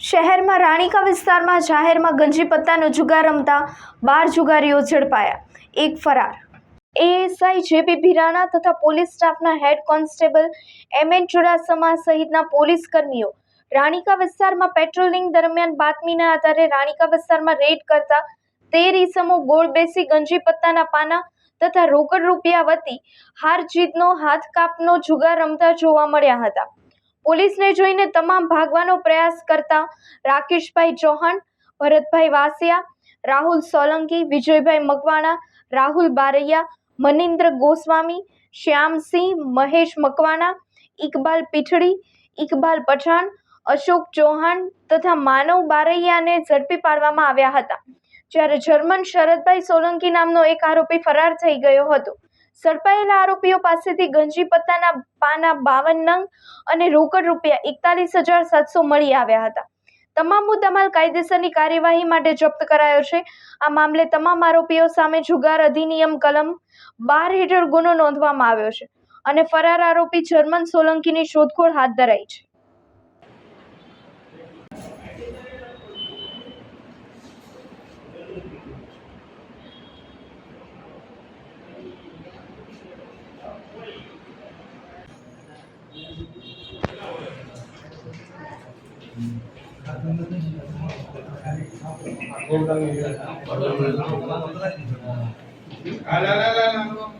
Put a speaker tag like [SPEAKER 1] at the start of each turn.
[SPEAKER 1] શહેરમાં રાણીકા વિસ્તારમાં જાહેરમાં ગંજી પત્તાનો જુગાર રમતા બાર જુગારીઓ ઝડપાયા. એક ફરાર. એએસઆઈ જેપી ભીરાણા તથા પોલીસ સ્ટાફના head constable M N Chudasama સહિતના પોલીસ કર્મીઓ રાણીકા વિસ્તારમાં પેટ્રોલિંગ દરમિયાન બાતમીના આધારે રાણીકા વિસ્તારમાં રેડ કરતા તેર ઈસમો ગોળ બેસી ગંજી પત્તાના પાના તથા રોકડ રૂપિયા વતી હાર જીતનો, હાથ કાપનો, જુગાર રમતા જોવા મળ્યા હતા. પોલીસને જોઈને તમામ ભાગવાનો પ્રયાસ કરતા રાકેશભાઈ ચૌહાણ, ભરતભાઈ વાસિયા, રાહુલ સોલંકી, વિજયભાઈ મકવાણા, રાહુલ બારૈયા, મનિન્દ્ર ગોસ્વામી, શ્યામસિંહ, મહેશ મકવાણા, ઇકબાલ પીઠડી ઇકબાલ પઠાણ, અશોક ચૌહાણ તથા માનવ બારૈયાને ઝડપી પાડવામાં આવ્યા હતા. જ્યારે જર્મન શરદભાઈ સોલંકી નામનો એક આરોપી ફરાર થઈ ગયો હતો. ઝડપાયેલા આરોપીઓ પાસેથી ગંજી પત્તાના પાના બાવન નંગ અને રોકડ રૂપિયા એકતાલીસ હજાર સાતસો મળી આવ્યા હતા. તમામ મુદ્દામાલ કાયદેસરની કાર્યવાહી માટે જપ્ત કરાયો છે. આ મામલે તમામ આરોપીઓ સામે જુગાર અધિનિયમ કલમ બાર હેઠળ ગુનો નોંધવામાં આવ્યો છે અને ફરાર આરોપી જર્મન સોલંકીની શોધખોળ હાથ ધરાઈ છે.
[SPEAKER 2] 来来来来来。